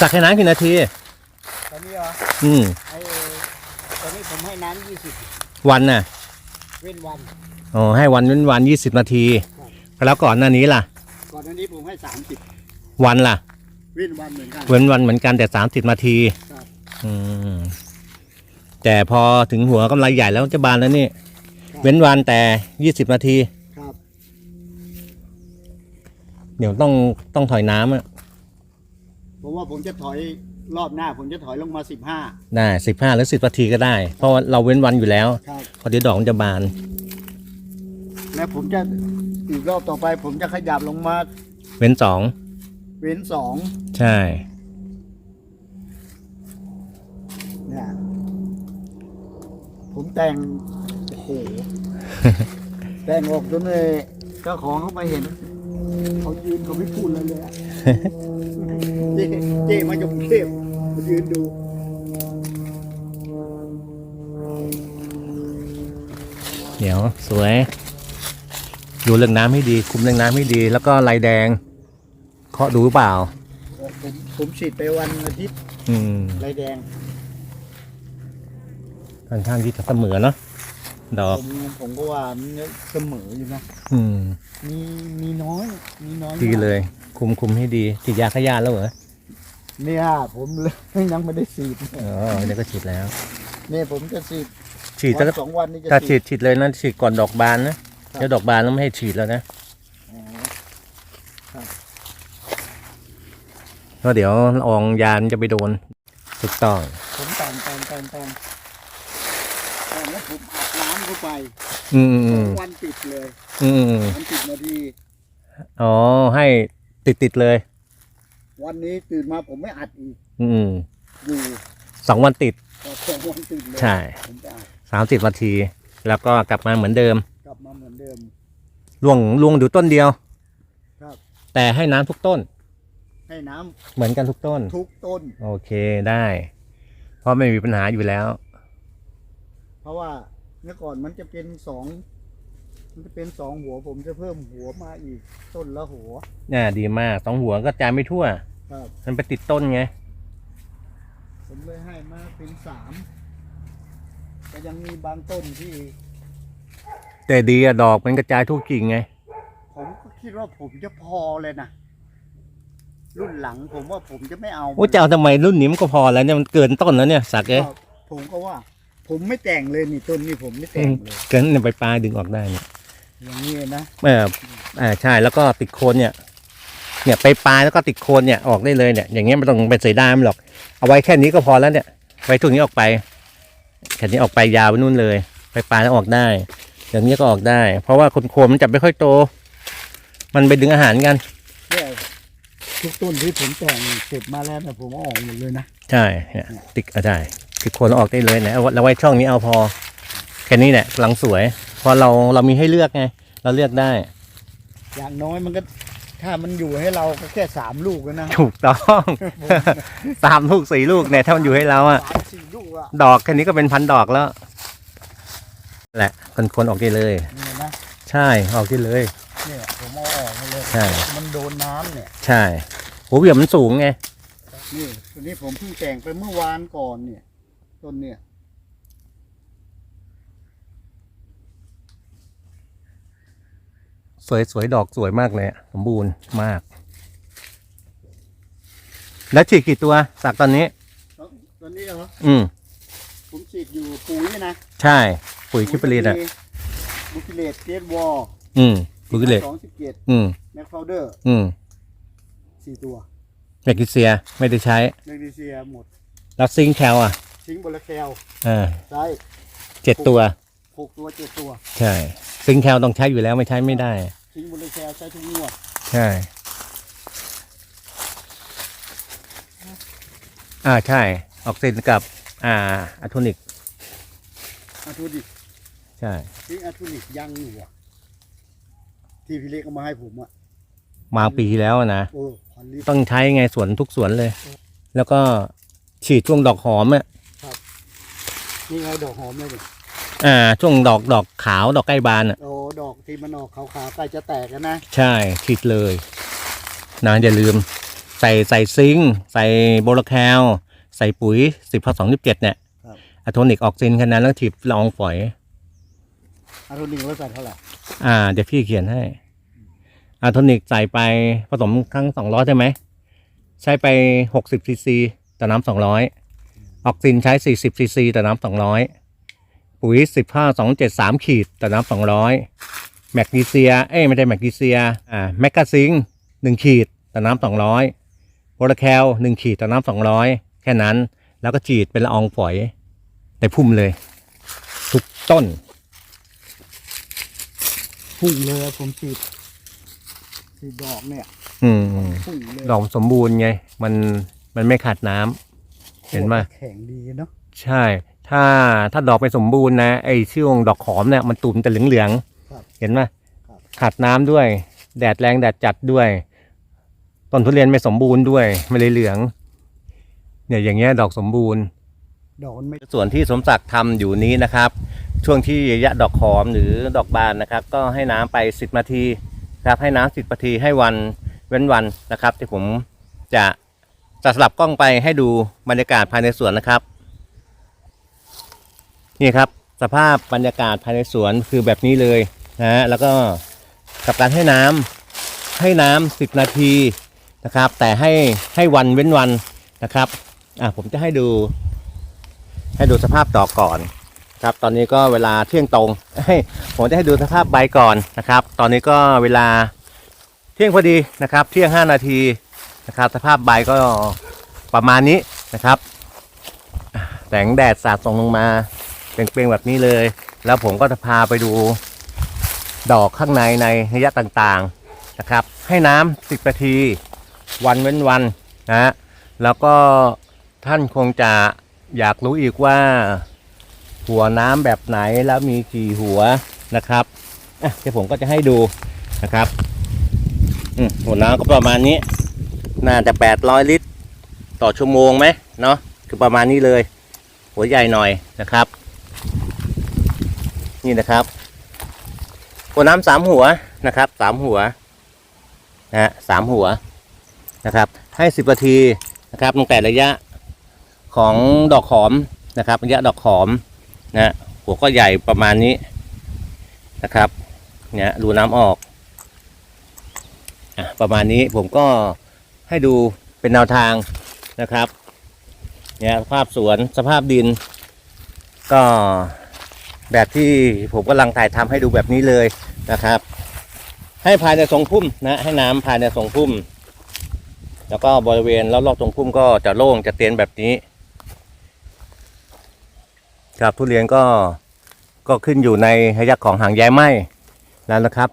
สักให้น้ำกี่นาที ตอนนี้เหรออืม ไอ้ตอนนี้ผมให้น้ำยี่สิบวันน่ะ เว้นวัน อ๋อ ให้วันเว้นวันยี่สิบนาที แล้วก่อนหน้านี้ล่ะ ก่อนหน้านี้ผมให้สามสิบวันล่ะ เว้นวันเหมือนกัน เว้นวันเหมือนกันแต่สามสิบนาทีครับ อืม แต่พอถึงหัวกำไรใหญ่แล้วจะบานแล้วนี่ เว้นวันแต่ยี่สิบนาที ครับ เดี๋ยวต้องต้องถอยน้ำอะ ผมว่าผมจะถอยรอบหน้า ผมจะถอยลงมาสิบห้าได้สิบห้าหรือสิบนาทีก็ได้ เพราะว่าเราเว้นวันอยู่แล้วครับพอเดี๋ยวดอกมันจะบาน แล้วผมจะอีกรอบต่อไป ผมจะขยับลงมาเว้นสองเว้นสองใช่ เนี่ยผมแต่งโอ้โห แต่งออกจนเลยเจ้าของเขามาเห็น เขายืนเขาไม่พูดอะไรเลยอะเจ๊เจ๊มาจากกรุงเทพมายืนดู เดี๋ยวสวย ดูเรื่องน้ำให้ดี คุมเรื่องน้ำให้ดี แล้วก็ลายแดง เคาะดูหรือเปล่า ผมผมฉีดไปวันอาทิตย์อืมลายแดง ค่อนข้างที่จะเสมอเนาะ ดอก ผมผมก็ว่ามันเสมออยู่นะอืม มีมีน้อยมีน้อยดีเลย คุมคุมให้ดีฉีดยาขยาแล้วเหรอเนี่ยผมเลยยังไม่ได้ฉีดอ๋อเดี๋ยวก็ฉีดแล้ว เนี่ยผมจะฉีดฉีดวัถ้านสองวันนี้จะถ้าฉีดฉีดเลยนะฉีดก่อนดอกบานนะเดี๋ยวดอกบานแล้วไม่ให้ฉีดแล้วนะอ๋อเพราะเดี๋ยวละอองยานจะไปโดนถูกต้อง ผมแต่งแต่งแต่งแต่งแต่งแล้วผมอาบ น้ำเข้าไปอืมอืสมองวันติดเลยอืมอืมมันติดนาทีอ๋อให้ติดติดๆเลย วันนี้ตื่นมาผมไม่อัดอีกอืมอยู่สองวันติด แต่สองวันติดเลยใช่ผมจะอัดสามสิบนาที แล้วก็กลับมาเหมือนเดิมกลับมาเหมือนเดิม ล่วงล่วงอยู่ต้นเดียวครับ แต่ให้น้ำทุกต้น ให้น้ำเหมือนกันทุกต้น ทุกต้น โอเคได้ เพราะไม่มีปัญหาอยู่แล้ว เพราะว่า เมื่อก่อนมันจะเป็นสองมันจะเป็นสองหัวผมจะเพิ่มหัวมาอีกต้นละหัว น่าดีมากสองหัวก็จายไม่ทั่ว ครับ มันไปติดต้นไง ผมเลยให้มาเป็นสามแต่ยังมีบางต้นที่ แต่ดีอะดอกมันกระจายทุกกิ่งไง ผมก็คิดว่าผมจะพอเลยนะรุ่นหลังผมว่าผมจะไม่เอาโอ้จะเอาทำไมรุ่นนี้มันก็พอแล้วเนี่ยมันเกินต้นแล้วเนี่ยสักเอ้ยก็ผมก็ว่า ผมไม่แต่งเลยนี่ต้นนี้ผมไม่แต่งเลยเกินเนี่ยไปปลายดึงออกได้เนี่ยอย่างนี้นะเอออ่าใช่แล้วก็ติดโคนเนี่ย เนี่ยไปปลายแล้วก็ติดโคนเนี่ยออกได้เลยเนี่ยอย่างเงี้ยไม่ต้องไปเสียดายมันหรอก เอาไว้แค่นี้ก็พอแล้วเนี่ยไว้ทุกนี้ออกไปแค่นี้ออกไปยาวไปนู่นเลย ไปปลายแล้วออกได้ อย่างนี้ก็ออกได้ เพราะว่าคนโคนมันจะไม่ค่อยโต มันไปดึงอาหารกันเนี่ยทุกต้นที่ผมแต่งเสร็จมาแล้วนะผมเอาออกหมดเลยนะใช่เนี่ยติดอะได้ ติดโคนแล้วออกได้เลยเนี่ยเอาเราไว้ช่องนี้เอาพอแค่นี้แหละกำลังสวย พอเราเรามีให้เลือกไง เราเลือกได้ อย่างน้อยมันก็ถ้ามันอยู่ให้เราก็แค่สามลูกแล้วนะถูกต้องสามลูกสี่ลูกเนี่ยถ้ามันอยู่ให้เราอะสามสี่ลูกอะดอกแค่นี้ก็เป็นพันดอกแล้ว แหละคนคนออกได้เลยนี่นะใช่ออกได้เลย เนี่ยผมเอาออกมาเลยใช่ มันโดนน้ำเนี่ย ใช่หัวเบี่ยมมันสูงไง นี่ตัวนี้ผมเพิ่งแต่งไปเมื่อวานก่อนเนี่ย ต้นเนี่ยสวยสวยดอกสวยมากเลยอะสมบูรณ์มาก แล้วฉีดกี่ตัวสักตอนนี้ตัวนี้เหรอ อืมผมฉีดอยู่ปุ๋ยนะ ใช่ ปุ๋ยคิปเปอรีนอะบุกิเลตเกตวอลอืมบุกิเลตสองสิบเจ็ดอืมแมคฟาวเดอร์ อืมสี่ตัวแมกนีเซียไม่ได้ใช้แมกนีเซียหมด แล้วซิงค์แคลอะ ทิ้งโบลาแคลอ่าใช้เจ็ดตัว หกตัวเจ็ดตัว ใช่ ซิงค์แคลต้องใช้อยู่แล้วไม่ใช้ไม่ได้ทิ้งโบลาแคลใช้ทุกงวดใช่ อ่าใช่ ออกซินกับ อ่าอะโทนิก อาทูดิกใช่ทิ้งอาทูนิกยังอยู่อะที่พี่เล็กเอามาให้ผมอะมาปีที่แล้วอะนะ โอ้พันลิตรต้องใช้ไงสวนทุกสวนเลย แล้วก็ฉีดช่วงดอกหอมอะ นี่ไงดอกหอมเลยเนี่ยอ่าช่วงดอกดอกขาวดอกใกล้บานอะโอ้ดอกที่มันออกขาวๆใกล้จะแตกแล้วนะใช่ฉีดเลยนะอย่าลืม ใส่ใส่ซิงค์ใส่โบโลแคลใส่ปุ๋ยสิบพสองสิบเจ็ดเนี่ยครับอะโทนิกออกซินแค่นั้นแล้วถีบละอองฝอย อารุณิงว่าใส่เท่าไหร่อ่า เดี๋ยวพี่เขียนให้อะโทนิกใส่ไปผสมครั้งสองร้อยใช่ไหม ใช้ไปหกสิบซีซีต่อน้ำสองร้อย ออกซินใช้สี่สิบซีซีต่อน้ำสองร้อยปุ๋ยสิบห้าสองเจ็ดสามขีดต่อน้ำสองร้อยแมกนีเซีย เอ้ยไม่ได้แมกนีเซีย อ่า แมกกาซิงหนึ่งขีดต่อน้ำสองร้อยโพลาแคลหนึ่งขีดต่อน้ำสองร้อยแค่นั้น แล้วก็ฉีดเป็นละอองฝอยในพุ่มเลย ทุกต้น พุ่งเลยอะผมฉีดฉีดดอกเนี่ย อืม พุ่งเลยดอกสมบูรณ์ไง มัน มันไม่ขาดน้ำ เห็นไหม แข็งดีเนาะใช่ ถ้าถ้าดอกไม่สมบูรณ์นะไอ้ช่วงดอกขอมเนี่ยมันตุ่มแต่เหลืองครับ ๆเห็นไหมครับ ขาดน้ำด้วย แดดแรงแดดจัดด้วย ต้นทุเรียนไม่สมบูรณ์ด้วยไม่เลยเหลือง เนี่ยอย่างเงี้ยดอกสมบูรณ์ ดอกมันไม่ ส่วนที่สมศักดิ์ทำอยู่นี้นะครับ ช่วงที่ระยะดอกขอมหรือดอกบานนะครับ ก็ให้น้ำไป 10นาทีครับให้น้ำ10นาทีให้วันเว้นวันนะครับ ที่ผมจะ จะสลับกล้องไปให้ดูบรรยากาศภายในสวนนะครับ นี่ครับ สภาพบรรยากาศภายในสวนคือแบบนี้เลยนะฮะแล้วก็กับการให้น้ำให้น้ำ10 นาทีนะครับ แต่ให้ให้วันเว้นวันนะครับอะผมจะให้ดู ให้ดูสภาพดอกก่อนครับ ตอนนี้ก็เวลาเที่ยงตรงเอ้ผมจะให้ดูสภาพใบก่อนนะครับ ตอนนี้ก็เวลาเที่ยงพอดีนะครับ เที่ยงห้านาที นะครับ สภาพใบก็ประมาณนี้นะครับแสงแดดสาดส่องลงมาเปล่งๆแบบนี้เลย แล้วผมก็จะพาไปดูดอกข้างในในระยะต่างๆนะครับ ให้น้ำสิบนาที วันเว้นวันนะฮะแล้วก็ท่านคงจะอยากรู้อีกว่า หัวน้ำแบบไหนแล้วมีกี่หัวนะครับอะเดี๋ยวผมก็จะให้ดูนะครับอืมหัวน้ำก็ประมาณนี้ น่าจะ800ลิตร ต่อชั่วโมงไหมเนาะคือประมาณนี้เลย หัวใหญ่หน่อยนะครับ นี่นะครับหัวน้ำสามหัวนะครับสามหัวนะฮะสามหัวนะครับ ให้สิบนาทีนะครับตั้งแต่ระยะของดอกหอมนะครับ ระยะดอกหอมนะหัวก็ใหญ่ประมาณนี้นะครับเนี่ยรูน้ำออกอะประมาณนี้ผมก็ ให้ดูเป็นแนวทางนะครับเนี่ยสภาพสวนสภาพดิน ก็แบบที่ผมกำลังถ่ายทำให้ดูแบบนี้เลยนะครับ ให้ภายในทรงพุ่มนะให้น้ำภายในทรงพุ่ม แล้วก็บริเวณรอบๆตรงพุ่มก็จะโล่งจะเตียนแบบนี้ ครับทุเรียนก็ก็ขึ้นอยู่ในระยะของหางใยไหมแล้วนะครับ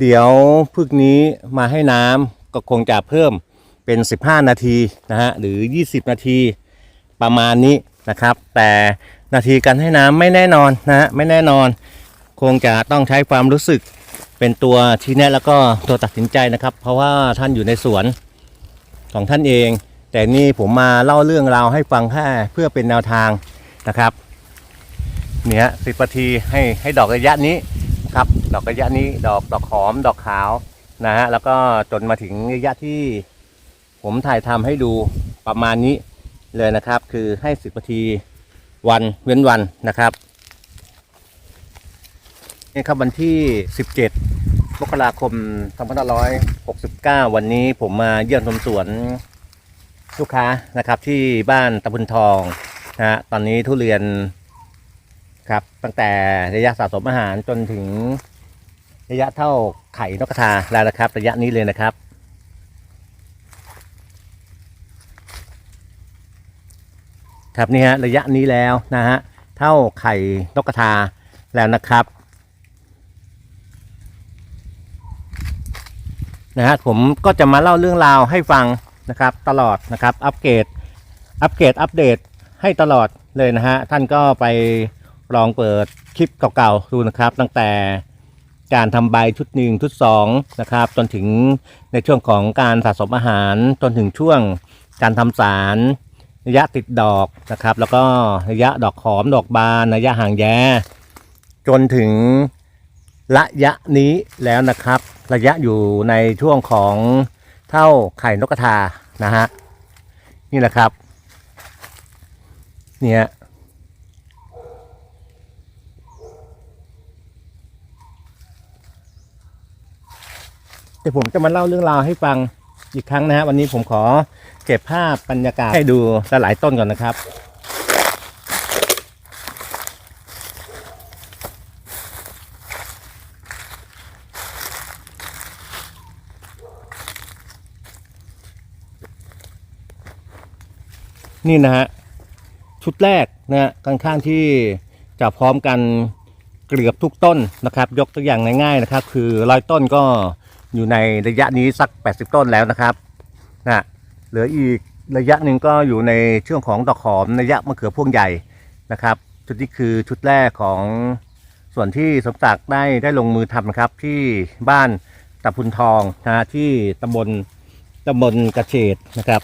เดี๋ยวพึกนี้มาให้น้ำ ก็คงจะเพิ่มเป็น 15 นาทีนะฮะหรือ 20 นาทีประมาณนี้นะครับ แต่นาทีการให้น้ำไม่แน่นอนนะฮะไม่แน่นอน คงจะต้องใช้ความรู้สึกเป็นตัวชี้แนะแล้วก็ตัวตัดสินใจนะครับ เพราะว่าท่านอยู่ในสวนของท่านเอง แต่นี่ผมมาเล่าเรื่องราวให้ฟังแค่เพื่อเป็นแนวทางนะครับเนี่ยสิบนาทีให้ให้ดอกระยะนี้ครับ ดอกระยะนี้ดอกดอกหอม ดอกขาว นะฮะแล้วก็จนมาถึงระยะที่ผมถ่ายทำให้ดูประมาณนี้เลยนะครับ คือให้สิบนาทีวันเว้นวันนะครับนี่ครับวันที่ 17มกราคม2569 วันนี้ผมมาเยี่ยมชมสวนลูกค้านะครับที่บ้านตะบุญทองนะฮะตอนนี้ทุเรียนครับตั้งแต่ระยะสะสมอาหารจนถึง ระยะเท่าไข่นกกระทาแล้วนะครับ ระยะนี้เลยนะครับ ครับนี่ฮะระยะนี้แล้วนะฮะเท่าไข่นกกระทาแล้วนะครับนะฮะผมก็จะมาเล่าเรื่องราวให้ฟังนะครับ ตลอดนะครับ อัปเกรดอัปเกรดอัปเดตให้ตลอดเลยนะฮะท่านก็ไปลองเปิดคลิปเก่าๆดูนะครับ ตั้งแต่ การทำใบชุดหนึ่งชุดสองนะครับจนถึงในช่วงของการสะสมอาหารจนถึงช่วงการทำสารระยะติดดอกนะครับ แล้วก็ระยะดอกหอมดอกบานระยะห่างแย้จนถึงระยะนี้แล้วนะครับ ระยะอยู่ในช่วงของเท่าไข่นกกระทานะฮะนี่แหละครับเนี่ย ดี๋ยวผมจะมาเล่าเรื่องราวให้ฟังอีกครั้งนะฮะวันนี้ผมขอเก็บภาพบรรยากาศให้ดูหลายต้นก่อนนะครับนี่นะฮะชุดแรกนะฮะค่อนข้างที่จะพร้อมกันเกือบทุกต้นนะครับ ยกตัวอย่างง่ายๆนะครับ คือร้อยต้นก็ อยู่ในระยะนี้สัก 80 ต้นแล้วนะครับนะเหลืออีกระยะหนึ่งก็อยู่ในช่วงของดอกหอมระยะมะเขือพวงใหญ่นะครับชุดนี้คือชุดแรกของส่วนที่สมศักดิ์ได้ได้ลงมือทำนะครับที่บ้านตะพุนทองนะที่ตำบลตำบลกระเฉดนะครับ